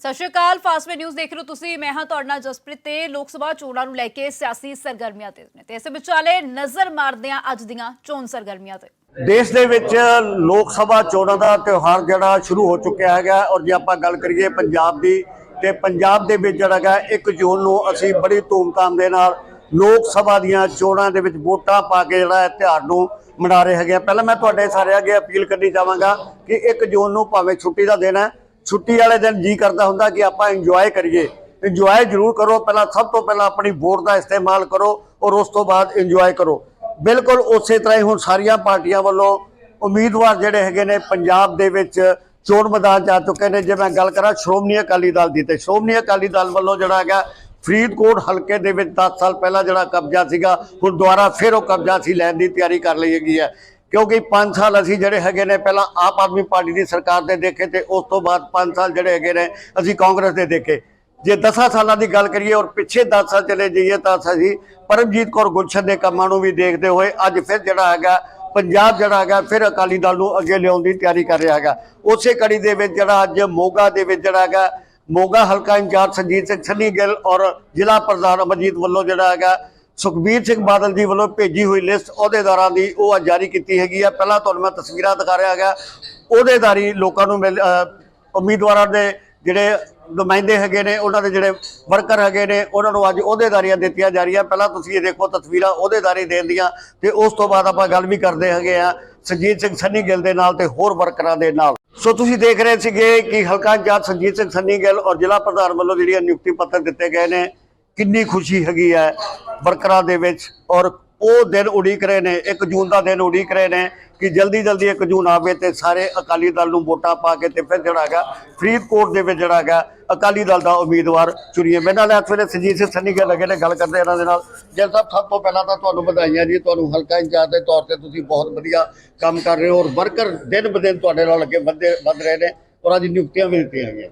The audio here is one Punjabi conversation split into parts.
ਸਤਿ ਸ਼੍ਰੀ ਅਕਾਲ ਫਾਸਟਵੇ ਨਿਊਜ਼ ਦੇਖ ਰਹੇ ਹੋ ਤੁਸੀਂ। ਮੈਂ ਹਾਂ ਤੁਹਾਡੇ ਨਾਲ ਜਸਪ੍ਰੀਤ ਤੇ ਲੋਕ ਸਭਾ ਚੋਣਾਂ ਨੂੰ ਲੈ ਕੇ ਸਿਆਸੀ ਸਰਗਰਮੀਆਂ ਤੇ ਨੇ। ਤੇ ਇਸ ਵਿਚਾਲੇ ਨਜ਼ਰ ਮਾਰਦੇ ਹਾਂ ਅੱਜ ਦੀਆਂ ਚੋਣ ਸਰਗਰਮੀਆਂ ਤੇ। ਦੇਸ਼ ਦੇ ਵਿੱਚ ਲੋਕ ਸਭਾ ਚੋਣਾਂ ਦਾ ਤਿਉਹਾਰ ਜਿਹੜਾ ਸ਼ੁਰੂ ਹੋ ਚੁੱਕਿਆ ਹੈਗਾ ਔਰ ਜੇ ਆਪਾਂ ਗੱਲ ਕਰੀਏ ਪੰਜਾਬ ਦੀ, ਤੇ ਪੰਜਾਬ ਦੇ ਵਿੱਚ ਜਿਹੜਾ ਹੈਗਾ 1 ਜੂਨ ਨੂੰ ਅਸੀਂ ਬੜੀ ਧੂਮਧਾਮ ਦੇ ਨਾਲ ਲੋਕ ਸਭਾ ਦੀਆਂ ਚੋਣਾਂ ਦੇ ਵਿੱਚ ਵੋਟਾਂ ਪਾ ਕੇ ਜਿਹੜਾ ਇਹ ਤਿਉਹਾਰ ਨੂੰ ਮਨਾ ਰਹੇ ਹੈਗੇ ਆ। ਪਹਿਲਾਂ ਮੈਂ ਤੁਹਾਡੇ ਸਾਰਿਆਂ ਅੱਗੇ ਅਪੀਲ ਕਰਨੀ ਚਾਹਾਂਗਾ ਕਿ 1 ਜੂਨ ਨੂੰ ਭਾਵੇਂ ਛੁੱਟੀ ਦਾ ਦਿਨ ਹੈ ਛੁੱਟੀ ਵਾਲੇ ਦਿਨ ਜੀ ਕਰਦਾ ਹੁੰਦਾ ਕਿ ਆਪਾਂ ਇੰਜੋਏ ਕਰੀਏ। ਇੰਜੋਏ ਜ਼ਰੂਰ ਕਰੋ, ਪਹਿਲਾਂ ਸਭ ਤੋਂ ਪਹਿਲਾਂ ਆਪਣੀ ਵੋਟ ਦਾ ਇਸਤੇਮਾਲ ਕਰੋ ਔਰ ਉਸ ਤੋਂ ਬਾਅਦ ਇੰਜੋਏ ਕਰੋ। ਬਿਲਕੁਲ ਉਸੇ ਤਰ੍ਹਾਂ ਹੀ ਹੁਣ ਸਾਰੀਆਂ ਪਾਰਟੀਆਂ ਵੱਲੋਂ ਉਮੀਦਵਾਰ ਜਿਹੜੇ ਹੈਗੇ ਨੇ ਪੰਜਾਬ ਦੇ ਵਿੱਚ ਚੋਣ ਮੈਦਾਨ 'ਚ ਆ ਚੁੱਕੇ ਨੇ। ਜੇ ਮੈਂ ਗੱਲ ਕਰਾਂ ਸ਼੍ਰੋਮਣੀ ਅਕਾਲੀ ਦਲ ਦੀ ਤੇ ਸ਼੍ਰੋਮਣੀ ਅਕਾਲੀ ਦਲ ਵੱਲੋਂ ਜਿਹੜਾ ਹੈਗਾ ਫਰੀਦਕੋਟ ਹਲਕੇ ਦੇ ਵਿੱਚ 10 ਸਾਲ ਪਹਿਲਾਂ ਜਿਹੜਾ ਕਬਜ਼ਾ ਸੀਗਾ ਹੁਣ ਦੁਬਾਰਾ ਫਿਰ ਉਹ ਕਬਜ਼ਾ ਸੀ ਲੈਣ ਦੀ ਤਿਆਰੀ ਕਰ ਲਈ ਹੈਗੀ ਹੈ। ਕਿਉਂਕਿ 5 ਸਾਲ ਅਸੀਂ ਜਿਹੜੇ ਹੈਗੇ ਨੇ, ਪਹਿਲਾਂ ਆਪ ਆਦਮੀ ਪਾਰਟੀ ਦੀ ਸਰਕਾਰ ਦੇ ਦੇਖੇ ਤੇ ਉਸ ਤੋਂ ਬਾਅਦ 5 ਸਾਲ ਜਿਹੜੇ ਹੈਗੇ ਨੇ, ਅਸੀਂ ਕਾਂਗਰਸ ਦੇ ਦੇਖੇ। ਜੇ 10 ਸਾਲਾਂ ਦੀ ਗੱਲ ਕਰੀਏ ਔਰ ਪਿੱਛੇ 10 ਸਾਲ ਚਲੇ ਜਾਈਏ ਤਾਂ ਅਸੀਂ ਪਰਮਜੀਤ ਕੌਰ ਗੁਲਸ਼ਨ ਦੇ ਕੰਮਾਂ ਨੂੰ ਵੀ ਦੇਖਦੇ ਹੋਏ ਅੱਜ ਫਿਰ ਜਿਹੜਾ ਹੈਗਾ, ਪੰਜਾਬ ਜਿਹੜਾ ਹੈਗਾ, ਫਿਰ ਅਕਾਲੀ ਦਲ ਨੂੰ ਅੱਗੇ ਲਿਆਉਣ ਦੀ ਤਿਆਰੀ ਕਰ ਰਿਹਾ ਹੈਗਾ। ਉਸੇ ਕੜੀ ਦੇ ਵਿੱਚ ਜਿਹੜਾ ਅੱਜ ਮੋਗਾ ਦੇ ਵਿੱਚ ਜਿਹੜਾ ਹੈਗਾ, ਮੋਗਾ ਹਲਕਾ ਇੰਚਾਰਜ ਸੰਜੀਤ ਸਿੰਘ ਸੰਨੀ ਗਿੱਲ ਔਰ ਜ਼ਿਲ੍ਹਾ ਪ੍ਰਧਾਨ ਅਮਰਜੀਤ ਵੱਲੋਂ ਜਿਹੜਾ ਹੈਗਾ ਸੁਖਬੀਰ ਸਿੰਘ ਬਾਦਲ ਜੀ ਵੱਲੋਂ ਭੇਜੀ ਹੋਈ ਲਿਸਟ ਅਹੁਦੇਦਾਰਾਂ ਦੀ ਉਹ ਅੱਜ ਜਾਰੀ ਕੀਤੀ ਹੈਗੀ ਆ। ਪਹਿਲਾਂ ਤੁਹਾਨੂੰ ਮੈਂ ਤਸਵੀਰਾਂ ਦਿਖਾ ਰਿਹਾ ਹੈਗਾ। ਅਹੁਦੇਦਾਰੀ ਲੋਕਾਂ ਨੂੰ ਮਿਲ ਉਮੀਦਵਾਰਾਂ ਦੇ ਜਿਹੜੇ ਨੁਮਾਇੰਦੇ ਹੈਗੇ ਨੇ, ਉਹਨਾਂ ਦੇ ਜਿਹੜੇ ਵਰਕਰ ਹੈਗੇ ਨੇ, ਉਹਨਾਂ ਨੂੰ ਅੱਜ ਅਹੁਦੇਦਾਰੀਆਂ ਦਿੱਤੀਆਂ ਜਾ ਰਹੀਆਂ। ਪਹਿਲਾਂ ਤੁਸੀਂ ਇਹ ਦੇਖੋ ਤਸਵੀਰਾਂ ਅਹੁਦੇਦਾਰੀ ਦੇਣ ਦੀਆਂ ਤੇ ਉਸ ਤੋਂ ਬਾਅਦ ਆਪਾਂ ਗੱਲ ਵੀ ਕਰਦੇ ਹੈਗੇ ਆ ਸੰਜੀਤ ਸਿੰਘ ਸੰਨੀ ਗਿੱਲ ਦੇ ਨਾਲ ਤੇ ਹੋਰ ਵਰਕਰਾਂ ਦੇ ਨਾਲ। ਸੋ ਤੁਸੀਂ ਦੇਖ ਰਹੇ ਸੀਗੇ ਕਿ ਹਲਕਾ ਇੰਚਾਰਜ ਸੰਜੀਤ ਸਿੰਘ ਸੰਨੀ ਗਿੱਲ ਔਰ ਜ਼ਿਲ੍ਹਾ ਪ੍ਰਧਾਨ ਵੱਲੋਂ ਜਿਹੜੀਆਂ ਨਿਯੁਕਤੀ ਪੱਤਰ ਦਿੱਤੇ ਗਏ ਨੇ ਕਿੰਨੀ ਖੁਸ਼ੀ ਹੈਗੀ ਹੈ ਵਰਕਰਾਂ ਦੇ ਵਿੱਚ ਔਰ ਉਹ ਦਿਨ ਉਡੀਕ ਰਹੇ ਨੇ 1 ਜੂਨ ਦਾ ਦਿਨ ਉਡੀਕ ਰਹੇ ਨੇ ਕਿ ਜਲਦੀ ਜਲਦੀ 1 ਜੂਨ ਆਵੇ ਤੇ ਸਾਰੇ ਅਕਾਲੀ ਦਲ ਨੂੰ ਵੋਟਾਂ ਪਾ ਕੇ ਤੇ ਫਿਰ ਜਿਹੜਾ ਹੈਗਾ ਫਰੀਦਕੋਟ ਦੇ ਵਿੱਚ ਜਿਹੜਾ ਹੈਗਾ ਅਕਾਲੀ ਦਲ ਦਾ ਉਮੀਦਵਾਰ ਚੁਣੀਏ। ਮੇਰੇ ਨਾਲ ਇਸ ਵੇਲੇ ਸੰਜੀਤ ਸਿੰਘ ਸੰਨੀ ਗੱਲ ਲੱਗੇ ਨੇ, ਗੱਲ ਕਰਦੇ ਇਹਨਾਂ ਦੇ ਨਾਲ। ਜੈਲ ਸਾਹਿਬ, ਸਭ ਤੋਂ ਪਹਿਲਾਂ ਤਾਂ ਤੁਹਾਨੂੰ ਵਧਾਈਆਂ ਜੀ, ਤੁਹਾਨੂੰ ਹਲਕਾ ਇੰਚਾਰਜ ਦੇ ਤੌਰ ਤੇ ਤੁਸੀਂ ਬਹੁਤ ਵਧੀਆ ਕੰਮ ਕਰ ਰਹੇ ਹੋ ਔਰ ਵਰਕਰ ਦਿਨ ਬ ਦਿਨ ਤੁਹਾਡੇ ਨਾਲ ਅੱਗੇ ਵਧਦੇ, ਵਧ ਰਹੇ ਨੇ ਔਰ ਅੱਜ ਨਿਯੁਕਤੀਆਂ ਵੀ ਦਿੱਤੀਆਂ ਗਈਆਂ।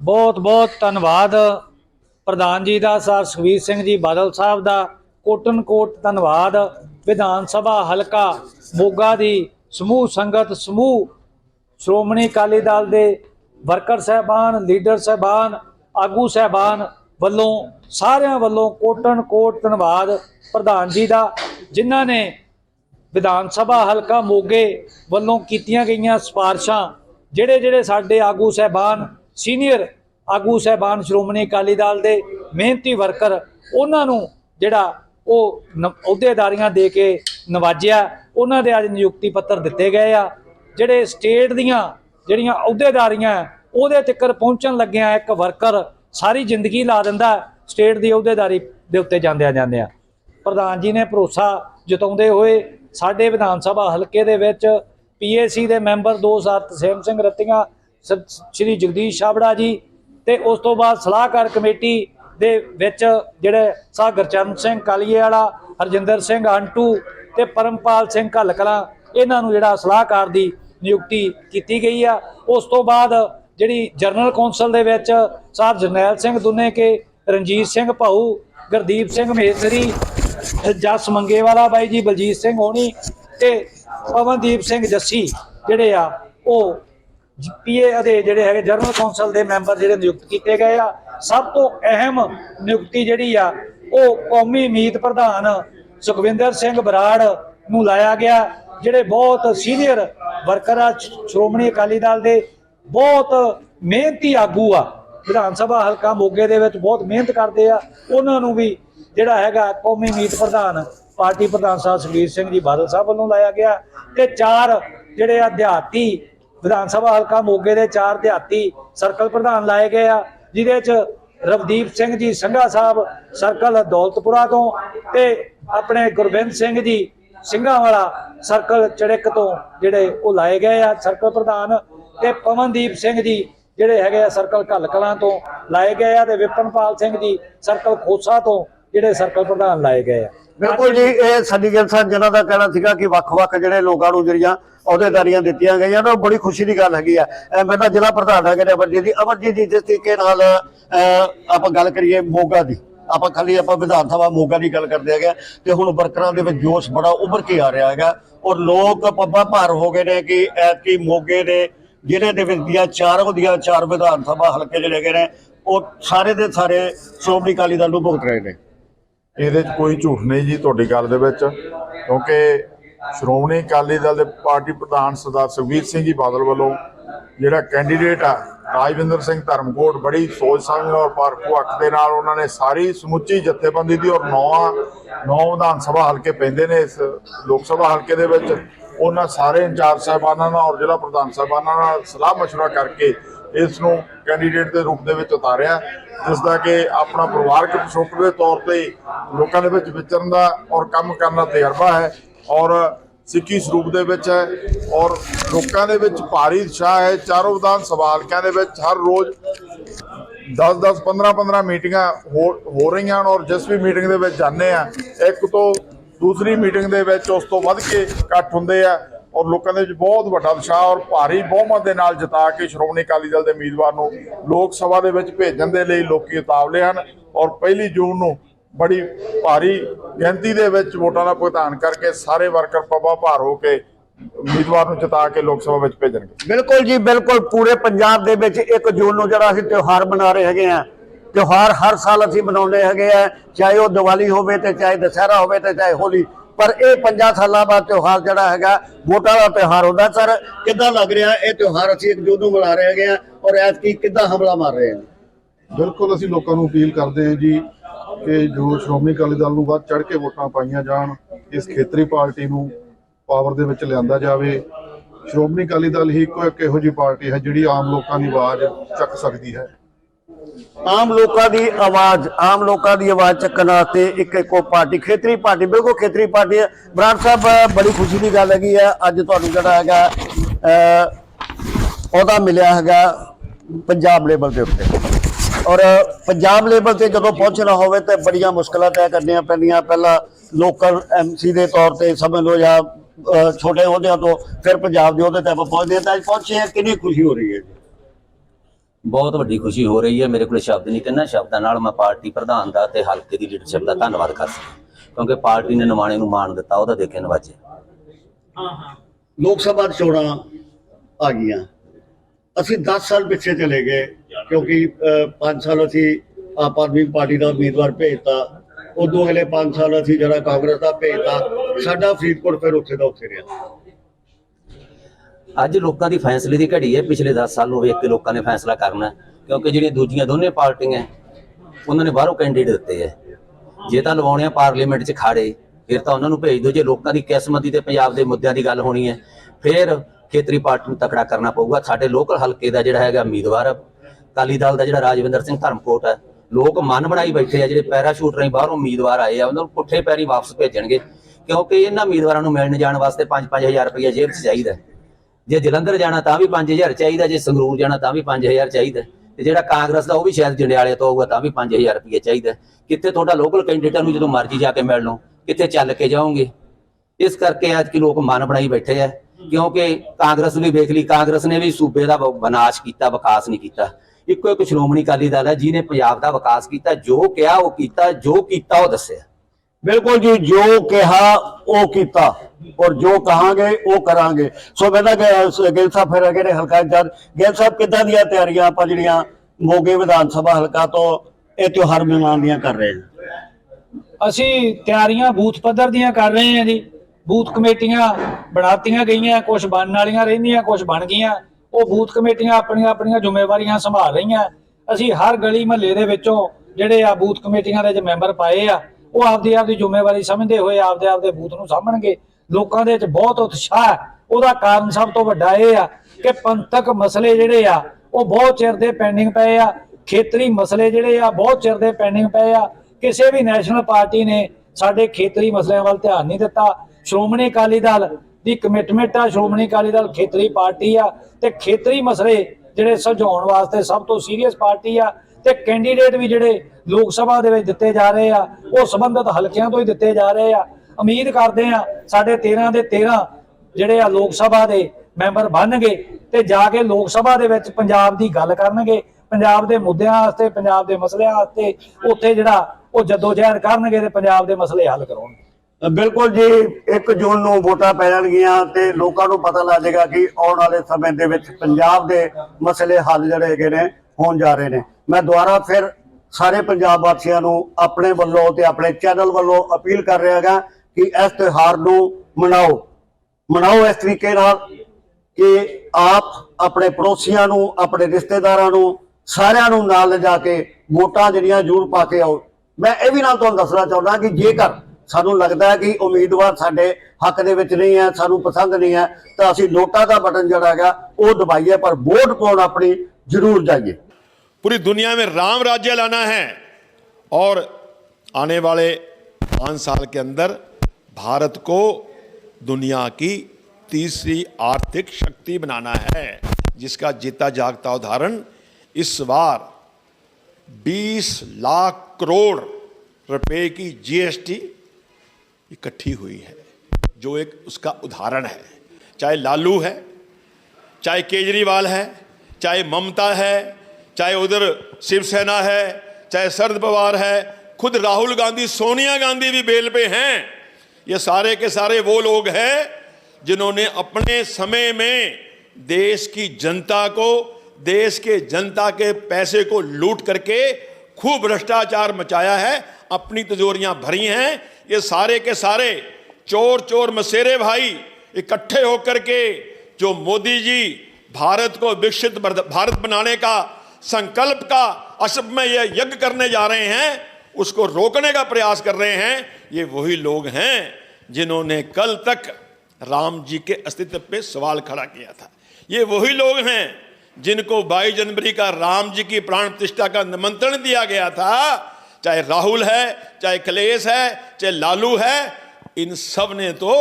ਬਹੁਤ ਬਹੁਤ ਧੰਨਵਾਦ ਪ੍ਰਧਾਨ ਜੀ ਦਾ, ਸਰ ਸੁਖਬੀਰ ਸਿੰਘ ਜੀ ਬਾਦਲ ਸਾਹਿਬ ਦਾ ਕੋਟਨ ਕੋਟ ਧੰਨਵਾਦ। ਵਿਧਾਨ ਸਭਾ ਹਲਕਾ ਮੋਗਾ ਦੀ ਸਮੂਹ ਸੰਗਤ, ਸਮੂਹ ਸ਼੍ਰੋਮਣੀ ਅਕਾਲੀ ਦਲ ਦੇ ਵਰਕਰ ਸਹਿਬਾਨ, ਲੀਡਰ ਸਹਿਬਾਨ, ਆਗੂ ਸਹਿਬਾਨ ਵੱਲੋਂ, ਸਾਰਿਆਂ ਵੱਲੋਂ ਕੋਟਨ ਕੋਟ ਧੰਨਵਾਦ ਪ੍ਰਧਾਨ ਜੀ ਦਾ, ਜਿਨ੍ਹਾਂ ਨੇ ਵਿਧਾਨ ਸਭਾ ਹਲਕਾ ਮੋਗੇ ਵੱਲੋਂ ਕੀਤੀਆਂ ਗਈਆਂ ਸਿਫਾਰਸ਼ਾਂ ਜਿਹੜੇ ਜਿਹੜੇ ਸਾਡੇ ਆਗੂ ਸਹਿਬਾਨ, ਸੀਨੀਅਰ ਆਗੂ ਸਹਿਬਾਨ ਸ਼੍ਰੋਮਣੀ ਅਕਾਲੀ ਦਲ ਦੇ ਮਿਹਨਤੀ ਵਰਕਰ, ਉਹਨਾਂ ਨੂੰ ਜਿਹੜਾ ਉਹ ਨ- ਅਹੁਦੇਦਾਰੀਆਂ ਦੇ ਕੇ ਨਵਾਜਿਆ। ਉਹਨਾਂ ਦੇ ਅੱਜ ਨਿਯੁਕਤੀ ਪੱਤਰ ਦਿੱਤੇ ਗਏ ਆ। ਜਿਹੜੇ ਸਟੇਟ ਦੀਆਂ ਜਿਹੜੀਆਂ ਅਹੁਦੇਦਾਰੀਆਂ ਉਹਦੇ ਤੱਕ ਪਹੁੰਚਣ ਲੱਗਿਆ ਇੱਕ ਵਰਕਰ ਸਾਰੀ ਜ਼ਿੰਦਗੀ ਲਾ ਦਿੰਦਾ, ਸਟੇਟ ਦੀ ਅਹੁਦੇਦਾਰੀ ਦੇ ਉੱਤੇ ਜਾਂਦਿਆਂ ਜਾਂਦਿਆਂ। ਪ੍ਰਧਾਨ ਜੀ ਨੇ ਭਰੋਸਾ ਜਤਾਉਂਦੇ ਹੋਏ ਸਾਡੇ ਵਿਧਾਨ ਸਭਾ ਹਲਕੇ ਦੇ ਵਿੱਚ ਪੀਏਸੀ ਦੇ ਮੈਂਬਰ ਦੋ ਸਾਰ ਤਸੇਮ ਸਿੰਘ ਰਤੀਆਂ ਸ- ਸ਼੍ਰੀ ਜਗਦੀਸ਼ ਛਾਬੜਾ ਜੀ ਤੇ ਉਸ ਤੋਂ ਬਾਅਦ ਸਲਾਹਕਾਰ ਕਮੇਟੀ ਦੇ ਵਿੱਚ ਜਿਹੜੇ ਸਾਹ ਗੁਰਚਰਨ ਸਿੰਘ ਕਾਲੀਏ ਵਾਲਾ ਹਰਜਿੰਦਰ ਸਿੰਘ ਅੰਟੂ ਤੇ ਪਰਮਪਾਲ ਸਿੰਘ ਘੱਲਕਲਾਂ, ਇਹਨਾਂ ਨੂੰ ਜਿਹੜਾ ਸਲਾਹਕਾਰ ਦੀ ਨਿਯੁਕਤੀ ਕੀਤੀ ਗਈ ਆ। ਉਸ ਤੋਂ ਬਾਅਦ ਜਿਹੜੀ ਜਰਨਲ ਕੌਂਸਲ ਦੇ ਵਿੱਚ ਸਾਹਿਬ ਜਰਨੈਲ ਸਿੰਘ ਦੁੰਨੇ ਕੇ, ਰਣਜੀਤ ਸਿੰਘ ਭਾਊ, ਗੁਰਦੀਪ ਸਿੰਘ ਮੇਸਰੀ, ਜਸ ਮੰਗੇਵਾਲਾ ਬਾਈ ਜੀ, ਬਲਜੀਤ ਸਿੰਘ ਹੋਣੀ ਤੇ ਪਵਨਦੀਪ ਸਿੰਘ ਜੱਸੀ ਜਿਹੜੇ ਆ, ਉਹ ਪੀਏ ਅਤੇ ਜਿਹੜੇ ਹੈਗੇ ਜਰਨਲ ਕੌਂਸਲ ਦੇ ਮੈਂਬਰ ਜਿਹੜੇ ਨਿਯੁਕਤ ਕੀਤੇ ਗਏ ਆ, ਸਭ ਤੋਂ ਅਹਿਮ ਨਿਯੁਕਤੀ ਜਿਹੜੀ ਆ, ਉਹ ਕੌਮੀ ਮੀਤ ਪ੍ਰਧਾਨ ਸੁਖਵਿੰਦਰ ਸਿੰਘ ਬਰਾੜ ਨੂੰ ਲਾਇਆ ਗਿਆ, ਜਿਹੜੇ ਬਹੁਤ ਸੀਨੀਅਰ ਵਰਕਰ ਆ ਸ਼੍ਰੋਮਣੀ ਅਕਾਲੀ ਦਲ ਦੇ, ਬਹੁਤ ਮਿਹਨਤੀ ਆਗੂ ਆ। ਵਿਧਾਨ ਸਭਾ ਹਲਕਾ ਮੋਗੇ ਦੇ ਵਿੱਚ ਬਹੁਤ ਮਿਹਨਤ ਕਰਦੇ ਆ, ਉਹਨਾਂ ਨੂੰ ਵੀ ਜਿਹੜਾ ਹੈਗਾ ਕੌਮੀ ਮੀਤ ਪ੍ਰਧਾਨ, ਪਾਰਟੀ ਪ੍ਰਧਾਨ ਸਾਹਿਬ ਸੁਖਬੀਰ ਸਿੰਘ ਜੀ ਬਾਦਲ ਸਾਹਿਬ ਵੱਲੋਂ ਲਾਇਆ ਗਿਆ ਤੇ ਚਾਰ ਜਿਹੜੇ ਆ ਦਿਹਾਤੀ ਵਿਧਾਨ ਸਭਾ ਹਲਕਾ ਮੋਗੇ ਦੇ ਚਾਰ ਦਿਹਾਤੀ ਸਰਕਲ ਪ੍ਰਧਾਨ ਲਾਏ ਗਏ ਆ, ਜਿਹਦੇ ਚ ਰਵਦੀਪ ਸਿੰਘ ਜੀ ਸੰਘਾ ਸਾਹਿਬ ਸਰਕਲ ਦੌਲਤਪੁਰਾ ਤੋਂ ਤੇ ਆਪਣੇ ਗੁਰਬਿੰਦ ਸਿੰਘ ਜੀ ਸਿੰਘਾਂ ਵਾਲਾ ਸਰਕਲ ਚੜਿੱਕ ਤੋਂ ਜਿਹੜੇ ਉਹ ਲਾਏ ਗਏ ਆ ਸਰਕਲ ਪ੍ਰਧਾਨ ਤੇ ਪਵਨਦੀਪ ਸਿੰਘ ਜੀ ਜਿਹੜੇ ਹੈਗੇ ਆ ਸਰਕਲ ਘੱਲ ਕਲਾਂ ਤੋਂ ਲਾਏ ਗਏ ਆ ਤੇ ਵਿਪਨਪਾਲ ਸਿੰਘ ਜੀ ਸਰਕਲ ਖੋਸਾ ਤੋਂ ਜਿਹੜੇ ਸਰਕਲ ਪ੍ਰਧਾਨ ਲਾਏ ਗਏ ਆ। ਬਿਲਕੁਲ ਜੀ, ਇਹ ਸਾਡੀ ਗੱਲ ਸਾਹਿਬ ਜਿਹਨਾਂ ਦਾ ਕਹਿਣਾ ਸੀਗਾ ਕਿ ਵੱਖ-ਵੱਖ ਜਿਹੜੇ ਲੋਕਾਂ ਨੂੰ ਜਿਹੜੀਆਂ ਅਹੁਦੇਦਾਰੀਆਂ ਦਿੱਤੀਆਂ ਗਈਆਂ, ਤਾਂ ਉਹ ਬੜੀ ਖੁਸ਼ੀ ਦੀ ਗੱਲ ਹੈਗੀ ਆ। ਇਹ ਮੇਰੇ ਨਾਲ ਜ਼ਿਲ੍ਹਾ ਪ੍ਰਧਾਨ ਹੈਗੇ ਨੇ ਅਮਰਜੀਤ ਜੀ। ਅਮਰਜੀਤ ਜੀ, ਜਿਸ ਤਰੀਕੇ ਨਾਲ ਆਪਾਂ ਗੱਲ ਕਰੀਏ ਮੋਗਾ ਦੀ। ਆਪਾਂ ਖਾਲੀ ਆਪਾਂ ਵਿਧਾਨ ਸਭਾ ਮੋਗਾ ਦੀ ਗੱਲ ਕਰਦੇ ਹੈਗੇ ਤੇ ਹੁਣ ਵਰਕਰਾਂ ਦੇ ਵਿੱਚ ਜੋਸ਼ ਬੜਾ ਉੱਭਰ ਕੇ ਆ ਰਿਹਾ ਹੈਗਾ। ਔਰ ਲੋਕ ਪੱਬਾਂ ਭਾਰ ਹੋ ਗਏ ਨੇ ਕਿ ਐਤਕੀ ਮੋਗੇ ਦੇ ਜ਼ਿਲ੍ਹੇ ਦੇ ਵਿੱਚ ਦੀਆਂ ਚਾਰੋਂ ਦੀਆਂ ਚਾਰ ਵਿਧਾਨ ਸਭਾ ਹਲਕੇ ਜਿਹੜੇ ਹੈਗੇ ਨੇ, ਉਹ ਸਾਰੇ ਦੇ ਸਾਰੇ ਸ਼੍ਰੋਮਣੀ ਅਕਾਲੀ ਦਲ ਨੂੰ ਭੁਗਤ ਰਹੇ ਨੇ। ਇਹਦੇ 'ਚ ਕੋਈ ਝੂਠ ਨਹੀਂ ਜੀ ਤੁਹਾਡੀ ਗੱਲ ਦੇ ਵਿੱਚ ਕਿਉਂਕਿ ਸ਼੍ਰੋਮਣੀ ਅਕਾਲੀ ਦਲ ਦੇ ਪਾਰਟੀ ਪ੍ਰਧਾਨ ਸਰਦਾਰ ਸੁਖਬੀਰ ਸਿੰਘ ਜੀ ਬਾਦਲ ਵੱਲੋਂ ਜਿਹੜਾ ਕੈਂਡੀਡੇਟ ਆ ਰਾਜਵਿੰਦਰ ਸਿੰਘ ਧਰਮਕੋਟ ਬੜੀ ਸੋਚ ਸਮਝ ਔਰ ਪਰਖੁ ਦੇ ਨਾਲ ਉਹਨਾਂ ਨੇ ਸਾਰੀ ਸਮੁੱਚੀ ਜਥੇਬੰਦੀ ਦੀ ਔਰ ਨੌਵਾਂ ਨੌ ਵਿਧਾਨ ਸਭਾ ਹਲਕੇ ਪੈਂਦੇ ਨੇ ਇਸ ਲੋਕ ਸਭਾ ਹਲਕੇ ਦੇ ਵਿੱਚ ਉਹਨਾਂ ਸਾਰੇ ਇੰਚਾਰਜ ਸਾਹਿਬਾਨਾਂ ਨਾਲ ਔਰ ਜ਼ਿਲ੍ਹਾ ਪ੍ਰਧਾਨ ਸਾਹਿਬਾਨਾਂ ਨਾਲ ਸਲਾਹ مشورہ ਕਰਕੇ ਇਸ ਨੂੰ ਕੈਂਡੀਡੇਟ ਦੇ ਰੂਪ ਦੇ ਵਿੱਚ ਉਤਾਰਿਆ ਜਿਸ ਦਾ ਕਿ ਆਪਣਾ ਪਰਿਵਾਰਕ ਪਿਛੋਕੜ ਦੇ ਤੌਰ ਤੇ ਲੋਕਾਂ ਦੇ ਵਿੱਚ ਵਿਚਰਨ ਦਾ ਔਰ ਕੰਮ ਕਰਨ ਦਾ ਤਜਰਬਾ ਹੈ ਔਰ ਸਿੱਖੀ ਸਰੂਪ ਦੇ ਵਿੱਚ ਹੈ ਔਰ ਲੋਕਾਂ ਦੇ ਵਿੱਚ ਭਾਰੀ ਉਤਸ਼ਾਹ ਹੈ, ਚਾਰੋਂ ਵਿਧਾਨ ਸਭਾ ਹਲਕਿਆਂ ਦੇ ਵਿੱਚ ਹਰ ਰੋਜ਼ 10 10 15 15 ਮੀਟਿੰਗਾਂ ਹੋ ਹੋ ਰਹੀਆਂ ਹਨ ਔਰ ਜਿਸ ਵੀ ਮੀਟਿੰਗ ਦੇ ਵਿੱਚ ਜਾਂਦੇ ਆ ਇੱਕ ਤੋਂ ਦੂਸਰੀ ਮੀਟਿੰਗ ਦੇ ਵਿੱਚ ਉਸ ਤੋਂ ਵੱਧ ਕੇ ਇਕੱਠ ਹੁੰਦੇ ਆ। ਔਰ ਲੋਕਾਂ ਦੇ ਵਿੱਚ ਬਹੁਤ ਵੱਡਾ ਉਤਸ਼ਾਹ ਔਰ ਭਾਰੀ ਬਹੁਮਤ ਦੇ ਨਾਲ ਜਿਤਾ ਕੇ ਸ਼੍ਰੋਮਣੀ ਅਕਾਲੀ ਦਲ ਦੇ ਉਮੀਦਵਾਰ ਨੂੰ ਲੋਕ ਸਭਾ ਦੇ ਵਿੱਚ ਭੇਜਣ ਦੇ ਲਈ ਲੋਕੀ ਉਤਾਵਲੇ ਹਨ ਔਰ ਪਹਿਲੀ ਜੂਨ ਨੂੰ ਬੜੀ ਭਾਰੀ ਗਿਣਤੀ ਦੇ ਵਿੱਚ ਵੋਟਾਂ ਦਾ ਭੁਗਤਾਨ ਕਰਕੇ ਸਾਰੇ ਵਰਕਰ ਪੱਬਾਂ ਭਾਰ ਹੋ ਕੇ ਉਮੀਦਵਾਰ ਨੂੰ ਜਿਤਾ ਕੇ ਲੋਕ ਸਭਾ ਵਿੱਚ ਭੇਜਣਗੇ। ਬਿਲਕੁਲ ਜੀ, ਬਿਲਕੁਲ। ਪੂਰੇ ਪੰਜਾਬ ਦੇ ਵਿੱਚ 1 ਜੂਨ ਨੂੰ ਜਿਹੜਾ ਅਸੀਂ ਤਿਉਹਾਰ ਮਨਾ ਰਹੇ ਹੈਗੇ ਆ ਤਿਉਹਾਰ ਹਰ ਸਾਲ ਅਸੀਂ ਮਨਾਉਂਦੇ ਹੈਗੇ ਆ ਚਾਹੇ ਉਹ ਦੀਵਾਲੀ ਹੋਵੇ ਤੇ ਚਾਹੇ ਦਸਹਿਰਾ ਹੋਵੇ ਤੇ ਚਾਹੇ ਹੋਲੀ। ਪਰ ਇਹ 50 ਸਾਲਾਂ ਬਾਅਦ ਤਿਉਹਾਰ ਜਿਹੜਾ ਹੈਗਾ, ਵੋਟਾਂ ਦਾ ਤਿਉਹਾਰ ਹੁੰਦਾ ਸਰ, ਕਿੱਦਾਂ ਲੱਗ ਰਿਹਾ ਇਹ ਤਿਉਹਾਰ? ਅਸੀਂ 1 ਜੂਨ ਨੂੰ ਮਨਾ ਰਹੇ ਹੈਗੇ ਆ ਔਰ ਐਤਕੀ ਕਿੱਦਾਂ ਹਮਲਾ ਮਾਰ ਰਹੇ ਹਾਂ ਬਿਲਕੁਲ ਅਸੀਂ ਲੋਕਾਂ ਨੂੰ ਅਪੀਲ ਕਰਦੇ ਹਾਂ ਜੀ ਕਿ ਜੋ ਸ਼੍ਰੋਮਣੀ ਅਕਾਲੀ ਦਲ ਨੂੰ ਵੱਧ ਚੜ ਕੇ ਵੋਟਾਂ ਪਾਈਆਂ ਜਾਣ, ਇਸ ਖੇਤਰੀ ਪਾਰਟੀ ਨੂੰ ਪਾਵਰ ਦੇ ਵਿੱਚ ਲਿਆਂਦਾ ਜਾਵੇ। ਸ਼੍ਰੋਮਣੀ ਅਕਾਲੀ ਦਲ ਹੀ ਇੱਕੋ ਇੱਕ ਇਹੋ ਜਿਹੀ ਪਾਰਟੀ ਹੈ ਜਿਹੜੀ ਆਮ ਲੋਕਾਂ ਦੀ ਆਵਾਜ਼ ਚੱਕ ਸਕਦੀ ਹੈ। ਆਮ ਲੋਕਾਂ ਦੀ ਆਵਾਜ਼, ਆਮ ਲੋਕਾਂ ਦੀ ਆਵਾਜ਼ ਚੱਕਣ ਵਾਸਤੇ ਇੱਕ ਇੱਕੋ ਪਾਰਟੀ, ਖੇਤਰੀ ਪਾਰਟੀ, ਬਿਲਕੁਲ ਖੇਤਰੀ ਪਾਰਟੀ ਹੈ। ਬਰਾੜ ਸਾਹਿਬ, ਬੜੀ ਖੁਸ਼ੀ ਦੀ ਗੱਲ ਹੈਗੀ ਹੈ। ਅੱਜ ਤੁਹਾਨੂੰ ਜਿਹੜਾ ਹੈਗਾ ਉਹਦਾ ਮਿਲਿਆ ਹੈਗਾ ਪੰਜਾਬ ਲੈਵਲ ਦੇ ਉੱਤੇ। ਔਰ ਪੰਜਾਬ ਲੈਵਲ ਤੇ ਜਦੋਂ ਪਹੁੰਚਣਾ ਹੋਵੇ ਤੇ ਬੜੀਆਂ ਮੁਸ਼ਕਲਾਂ ਤੈਅ ਕਰਨੀਆਂ ਪੈਂਦੀਆਂ। ਪਹਿਲਾਂ ਲੋਕਲ ਐਮਸੀ ਦੇ ਤੌਰ ਤੇ ਸਮਝ ਲਓ ਜਾਂ ਛੋਟੇ ਅਹੁਦਿਆਂ ਤੋਂ ਫਿਰ ਪੰਜਾਬ ਦੇ ਅਹੁਦੇ ਤੇ ਆਪਾਂ ਪਹੁੰਚਦੇ ਹਾਂ। ਤਾਂ ਅੱਜ ਪਹੁੰਚੇ ਹਾਂ, ਕਿੰਨੀ ਖੁਸ਼ੀ ਹੋ ਰਹੀ ਹੈ ਬਹੁਤ ਵੱਡੀ ਖੁਸ਼ੀ ਹੋ ਰਹੀ ਹੈ। ਮੇਰੇ ਕੋਲ ਸ਼ਬਦ ਨਹੀਂ ਤਿੰਨਾਂ ਸ਼ਬਦਾਂ ਨਾਲ ਮੈਂ ਪਾਰਟੀ ਪ੍ਰਧਾਨ ਦਾ ਤੇ ਹਲਕੇ ਦੀ ਲੀਡਰਸ਼ਿਪ ਦਾ ਧੰਨਵਾਦ ਕਰ ਸਕਦਾ। ਕਿਉਂਕਿ ਪਾਰਟੀ ਨੇ ਨਿਮਾਣੇ ਨੂੰ ਮਾਣ ਦਿੱਤਾ ਉਹਦਾ ਦੇਖੇ ਨਵਾਜੇ ਲੋਕ ਸਭਾ ਚੋਣਾਂ ਆ ਗਈਆਂ। ਅਸੀਂ 10 ਸਾਲ ਪਿੱਛੇ ਚਲੇ ਗਏ ਕਿਉਂਕਿ 5 ਸਾਲ ਅਸੀਂ ਆਪ ਆਦਮੀ ਪਾਰਟੀ ਦਾ ਉਮੀਦਵਾਰ ਭੇਜਤਾ। ਉਦੋਂ ਅਗਲੇ 5 ਸਾਲ ਅਸੀਂ ਜਿਹੜਾ ਕਾਂਗਰਸ ਦਾ ਭੇਜਤਾ ਸਾਡਾ ਫਰੀਦਕੋਟ ਫਿਰ ਉੱਥੇ ਦਾ ਉੱਥੇ ਰਿਹਾ। ਅੱਜ ਲੋਕਾਂ ਦੀ ਫੈਸਲੇ ਦੀ ਘੜੀ ਹੈ। ਪਿਛਲੇ 10 ਨੂੰ ਵੇਖ ਕੇ ਲੋਕਾਂ ਨੇ ਫੈਸਲਾ ਕਰਨਾ ਕਿਉਂਕਿ ਜਿਹੜੀਆਂ ਦੂਜੀਆਂ ਦੋਨੇ ਪਾਰਟੀਆਂ ਉਹਨਾਂ ਨੇ ਬਾਹਰੋਂ ਕੈਂਡੀਡੇਟ ਦਿੱਤੇ ਹੈ। ਜੇ ਤਾਂ ਲਵਾਉਣੇ ਆ ਪਾਰਲੀਮੈਂਟ 'ਚ ਖਾੜੇ, ਫਿਰ ਤਾਂ ਉਹਨਾਂ ਨੂੰ ਭੇਜ ਦਿਓ। ਜੇ ਲੋਕਾਂ ਦੀ ਕਿਸਮਤ ਦੀ ਤੇ ਪੰਜਾਬ ਦੇ ਮੁੱਦਿਆਂ ਦੀ ਗੱਲ ਹੋਣੀ ਹੈ, ਫਿਰ ਖੇਤਰੀ ਪਾਰਟੀ ਨੂੰ ਤਕੜਾ ਕਰਨਾ ਪਊਗਾ। ਸਾਡੇ ਲੋਕਲ ਹਲਕੇ ਦਾ ਜਿਹੜਾ ਹੈਗਾ ਉਮੀਦਵਾਰ, ਅਕਾਲੀ ਦਲ ਦਾ ਜਿਹੜਾ ਰਾਜਵਿੰਦਰ ਸਿੰਘ ਧਰਮਕੋਟ ਹੈ, ਲੋਕ ਮਨ ਬਣਾਈ ਬੈਠੇ ਆ, ਜਿਹੜੇ ਪੈਰਾਸ਼ੂਟ ਰਾਹੀਂ ਬਾਹਰੋਂ ਉਮੀਦਵਾਰ ਆਏ ਆ, ਉਹਨਾਂ ਨੂੰ ਪੁੱਠੇ ਪੈਰੀ ਵਾਪਸ ਭੇਜਣਗੇ। ਕਿਉਂਕਿ ਇਹਨਾਂ ਉਮੀਦਵਾਰਾਂ ਨੂੰ ਮਿਲਣ ਜਾਣ ਵਾਸਤੇ 5-5000 ਰੁਪਏ ਜੇਬ 'ਚ ਚਾਹੀਦਾ ਹੈ। ਜੇ ਜਲੰਧਰ ਜਾਣਾ ਤਾਂ ਵੀ 5000 ਚਾਹੀਦਾ, ਜੇ ਸੰਗਰੂਰ ਜਾਣਾ ਤਾਂ ਵੀ 5000 ਚਾਹੀਦਾ। ਤੇ ਜਿਹੜਾ ਕਾਂਗਰਸ ਦਾ ਉਹ ਵੀ ਸ਼ਾਇਦ ਜੰਡਿਆਲੇ ਤੋਂ ਆਊਗਾ, ਤਾਂ ਵੀ 5000 ਰੁਪਏ ਚਾਹੀਦਾ। ਕਿੱਥੇ ਤੁਹਾਡਾ ਲੋਕਲ ਕੈਂਡੀਡੇਟਾਂ ਨੂੰ ਜਦੋਂ ਮਰਜ਼ੀ ਜਾ ਕੇ ਮਿਲ ਲਓ ਕਿੱਥੇ ਚੱਲ ਕੇ ਜਾਓਗੇ? ਇਸ ਕਰਕੇ ਅੱਜ ਕੀ ਲੋਕ ਮਨ ਬਣਾਈ ਬੈਠੇ ਆ, ਕਿਉਂਕਿ ਕਾਂਗਰਸ ਵੀ ਵੇਖ ਲਈ, ਕਾਂਗਰਸ ਨੇ ਵੀ ਸੂਬੇ ਦਾ ਵ- ਵਿਨਾਸ਼ ਕੀਤਾ, ਵਿਕਾਸ ਨਹੀਂ ਕੀਤਾ। ਇੱਕੋ ਇੱਕ ਸ਼੍ਰੋਮਣੀ ਅਕਾਲੀ ਦਲ ਹੈ ਜਿਹਨੇ ਪੰਜਾਬ ਦਾ ਵਿਕਾਸ ਕੀਤਾ, ਜੋ ਕਿਹਾ ਉਹ ਕੀਤਾ, ਜੋ ਕੀਤਾ ਉਹ ਦੱਸਿਆ। ਬਿਲਕੁਲ ਜੀ, ਜੋ ਕਿਹਾ ਉਹ ਕੀਤਾ ਔਰ ਜੋ ਕਹਾਂਗੇ ਉਹ ਕਰਾਂਗੇ। ਸੋ ਮੈਂ ਤਾਂ ਗ- ਸਾਹਿਬ ਫਿਰ ਅਗੇ ਨੇ ਹਲਕਾ ਇੰਚਾਰਜ। ਗਿੱਲ ਸਾਹਿਬ, ਕਿੱਦਾਂ ਦੀਆਂ ਤਿਆਰੀਆਂ ਆਪਾਂ ਜਿਹੜੀਆਂ ਮੋਗੇ ਵਿਧਾਨ ਸਭਾ ਹਲਕਾ ਤੋਂ ਇਹ ਤਿਉਹਾਰ ਮਨਾਉਣ ਦੀਆਂ ਕਰ ਰਹੇ ਹਾਂ? ਅਸੀਂ ਤਿਆਰੀਆਂ ਬੂਥ ਪੱਧਰ ਦੀਆਂ ਕਰ ਰਹੇ ਹਾਂ ਜੀ। ਬੂਥ ਕਮੇਟੀਆਂ ਬਣਾਤੀਆਂ ਗਈਆਂ ਕੁਝ ਬਣਨ ਵਾਲੀਆਂ ਰਹਿੰਦੀਆਂ ਕੁਝ ਬਣ ਗਈਆਂ। ਉਹ ਬੂਥ ਕਮੇਟੀਆਂ ਆਪਣੀਆਂ ਆਪਣੀਆਂ ਜ਼ਿੰਮੇਵਾਰੀਆਂ ਸੰਭਾਲ ਰਹੀਆਂ। ਅਸੀਂ ਹਰ ਗਲੀ ਮਹੱਲੇ ਦੇ ਵਿੱਚੋਂ ਜਿਹੜੇ ਆ ਬੂਥ ਕਮੇਟੀਆਂ ਦੇ ਚ ਮੈਂਬਰ ਪਾਏ ਆ ਉਹ ਆਪਦੀ ਆਪਦੀ ਜ਼ਿੰਮੇਵਾਰੀ ਸਮਝਦੇ ਹੋਏ ਆਪਦੇ ਆਪਦੇ ਬੂਥ ਨੂੰ ਸਾਂਭਣਗੇ। ਲੋਕਾਂ ਦੇ ਵਿੱਚ ਬਹੁਤ ਉਤਸ਼ਾਹ ਹੈ। ਉਹਦਾ ਕਾਰਨ ਸਭ ਤੋਂ ਵੱਡਾ ਇਹ ਆ ਕਿ ਪੰਥਕ ਮਸਲੇ ਜਿਹੜੇ ਆ, ਉਹ ਬਹੁਤ ਚਿਰ ਦੇ ਪੈਂਡਿੰਗ ਪਏ ਆ। ਖੇਤਰੀ ਮਸਲੇ ਜਿਹੜੇ ਆ, ਬਹੁਤ ਚਿਰ ਦੇ ਪੈਂਡਿੰਗ ਪਏ ਆ। ਕਿਸੇ ਵੀ ਨੈਸ਼ਨਲ ਪਾਰਟੀ ਨੇ ਸਾਡੇ ਖੇਤਰੀ ਮਸਲਿਆਂ ਵੱਲ ਧਿਆਨ ਨਹੀਂ ਦਿੱਤਾ। ਸ਼੍ਰੋਮਣੀ ਅਕਾਲੀ ਦਲ ਦੀ ਕਮਿਟਮੈਂਟ ਆ। ਸ਼੍ਰੋਮਣੀ ਅਕਾਲੀ ਦਲ ਖੇਤਰੀ ਪਾਰਟੀ ਆ ਤੇ ਖੇਤਰੀ ਮਸਲੇ ਜਿਹੜੇ ਸੁਲਝਾਉਣ ਵਾਸਤੇ ਸਭ ਤੋਂ ਸੀਰੀਅਸ ਪਾਰਟੀ ਆ। ਤੇ ਕੈਂਡੀਡੇਟ ਵੀ ਜਿਹੜੇ ਲੋਕ ਸਭਾ ਦੇ ਵਿੱਚ ਦਿੱਤੇ ਜਾ ਰਹੇ ਆ, ਉਹ ਸੰਬੰਧਿਤ ਹਲਕਿਆਂ ਤੋਂ ਹੀ ਦਿੱਤੇ ਜਾ ਰਹੇ ਆ। ਉਮੀਦ ਕਰਦੇ ਆ ਸਾਡੇ 13 ਦੇ 13 ਜਿਹੜੇ ਆ ਲੋਕ ਸਭਾ ਦੇ ਮੈਂਬਰ ਬਣਨਗੇ ਤੇ ਜਾ ਕੇ ਲੋਕ ਸਭਾ ਦੇ ਵਿੱਚ ਪੰਜਾਬ ਦੀ ਗੱਲ ਕਰਨਗੇ। ਪੰਜਾਬ ਦੇ ਮੁੱਦਿਆਂ ਵਾਸਤੇ, ਪੰਜਾਬ ਦੇ ਮਸਲਿਆਂ ਵਾਸਤੇ ਉੱਥੇ ਜਿਹੜਾ ਉਹ ਜਦੋਜਹਿਦ ਕਰਨਗੇ ਤੇ ਪੰਜਾਬ ਦੇ ਮਸਲੇ ਹੱਲ ਕਰਾਉਣਗੇ ਬਿਲਕੁਲ ਜੀ 1 ਜੂਨ ਨੂੰ ਵੋਟਾਂ ਪੈ ਜਾਣਗੀਆਂ ਤੇ ਲੋਕਾਂ ਨੂੰ ਪਤਾ ਲੱਗ ਜਾਏਗਾ ਕਿ ਆਉਣ ਵਾਲੇ ਸਮੇਂ ਦੇ ਵਿੱਚ ਪੰਜਾਬ ਦੇ ਮਸਲੇ ਹੱਲ ਜਿਹੜੇ ਹੈਗੇ ਨੇ ਹੋਣ ਜਾ ਰਹੇ ਨੇ। ਮੈਂ ਦੁਬਾਰਾ ਫਿਰ ਸਾਰੇ ਪੰਜਾਬ ਵਾਸੀਆਂ ਨੂੰ ਆਪਣੇ ਵੱਲੋਂ ਤੇ ਆਪਣੇ ਚੈਨਲ ਵੱਲੋਂ ਅਪੀਲ ਕਰ ਰਿਹਾ ਹਾਂ ਕਿ ਇਸ ਤਿਉਹਾਰ ਨੂੰ ਮਨਾਓ। ਮਨਾਓ ਇਸ ਤਰੀਕੇ ਨਾਲ ਕਿ ਆਪ ਆਪਣੇ ਪੜੋਸੀਆਂ ਨੂੰ, ਆਪਣੇ ਰਿਸ਼ਤੇਦਾਰਾਂ ਨੂੰ, ਸਾਰਿਆਂ ਨੂੰ ਨਾਲ ਲਿਜਾ ਕੇ ਵੋਟਾਂ ਜਿਹੜੀਆਂ ਜ਼ਰੂਰ ਪਾ ਕੇ ਆਓ। ਮੈਂ ਇਹ ਵੀ ਨਾਲ ਤੁਹਾਨੂੰ ਦੱਸਣਾ ਚਾਹੁੰਦਾ ਕਿ ਜੇਕਰ ਸਾਨੂੰ ਲੱਗਦਾ ਹੈ ਕਿ ਉਮੀਦਵਾਰ ਸਾਡੇ ਹੱਕ ਦੇ ਵਿੱਚ ਨਹੀਂ ਹੈ, ਸਾਨੂੰ ਪਸੰਦ ਨਹੀਂ ਹੈ, ਤਾਂ ਅਸੀਂ ਨੋਟਾ ਦਾ ਬਟਨ ਜਿਹੜਾ ਹੈਗਾ ਉਹ ਦਬਾਈਏ, ਪਰ ਵੋਟ ਪਾਉਣ ਆਪਣੀ ਜ਼ਰੂਰ ਜਾਈਏ। पूरी दुनिया में राम राज्य लाना है। और आने वाले पाँच साल के अंदर भारत को दुनिया की तीसरी आर्थिक शक्ति बनाना है, जिसका जीता जागता उदाहरण इस बार 20 लाख करोड़ रुपए की जीएसटी इकट्ठी हुई है, जो एक उसका उदाहरण है। चाहे लालू है, चाहे केजरीवाल है, चाहे ममता है चाहे उधर शिवसेना है, चाहे शरद पवार है, खुद राहुल गांधी, सोनिया गांधी भी बेल पे हैं। ये सारे के सारे वो लोग हैं जिन्होंने अपने समय में देश की जनता को, देश के जनता के पैसे को लूट करके खूब भ्रष्टाचार मचाया है, अपनी तिजोरियाँ भरी हैं। ये सारे के सारे चोर चोर मसेरे भाई इकट्ठे होकर के जो मोदी जी भारत को विकसित भारत बनाने का संकल्प का असब में यह यज्ञ करने जा रहे हैं, उसको रोकने का प्रयास कर रहे हैं, ये वही लोग हैं जिन्होंने कल तक राम जी के अस्तित्व पे सवाल खड़ा किया था। ये वही लोग हैं जिनको 22 जनवरी का राम जी की प्राण प्रतिष्ठा का निमंत्रण दिया गया था, चाहे राहुल है, चाहे कलेश है, चाहे लालू है, इन सबने तो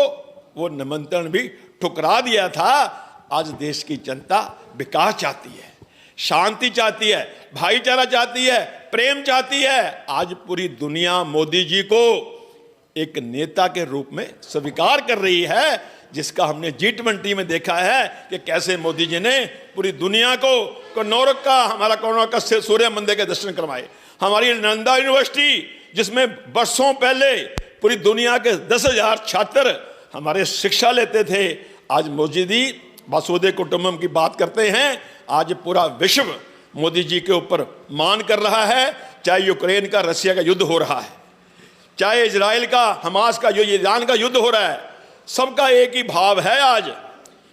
वो निमंत्रण भी ठुकरा दिया था। आज देश की जनता विकास चाहती है। शांति चाहती है, भाईचारा चाहती है, प्रेम चाहती है। आज पूरी दुनिया मोदी जी को एक नेता के रूप में स्वीकार कर रही है, जिसका हमने जी ट्वेंटी में देखा है कि कैसे मोदी जी ने पूरी दुनिया को कन्नौर का, हमारा कन्नौर का सूर्य मंदिर के दर्शन करवाए। हमारी नंदा यूनिवर्सिटी, जिसमें बरसों पहले पूरी दुनिया के दस हज़ार छात्र हमारे शिक्षा लेते थे, आज मोदी जी वासुदेव कुटुंबम की बात करते हैं। आज पूरा विश्व मोदी जी के ऊपर मान कर रहा है, चाहे यूक्रेन का, रशिया का युद्ध हो रहा है, चाहे इसराइल का, हमास का, जो ईरान का युद्ध हो रहा है, सबका एक ही भाव है आज